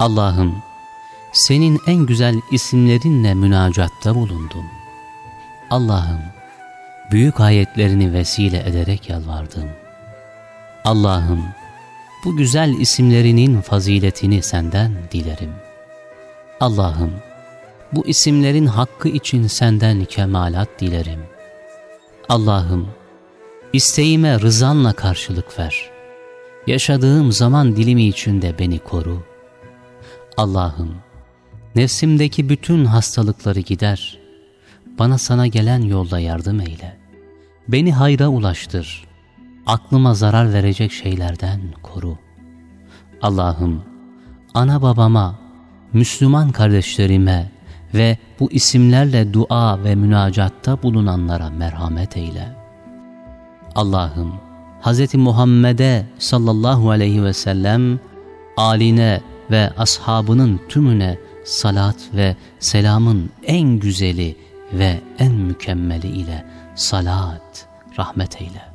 Allah'ım senin en güzel isimlerinle münacatta bulundum. Allah'ım büyük ayetlerini vesile ederek yalvardım. Allah'ım bu güzel isimlerinin faziletini senden dilerim. Allah'ım bu isimlerin hakkı için senden kemalat dilerim. Allah'ım isteğime rızanla karşılık ver. Yaşadığım zaman dilimi içinde beni koru. Allah'ım nefsimdeki bütün hastalıkları gider. Bana sana gelen yolda yardım eyle. Beni hayra ulaştır. Aklıma zarar verecek şeylerden koru. Allah'ım ana babama, Müslüman kardeşlerime ve bu isimlerle dua ve münacatta bulunanlara merhamet eyle. Allah'ım Hz. Muhammed'e sallallahu aleyhi ve sellem, aline ve ashabının tümüne salat ve selamın en güzeli ve en mükemmeli ile salat, rahmet eyle.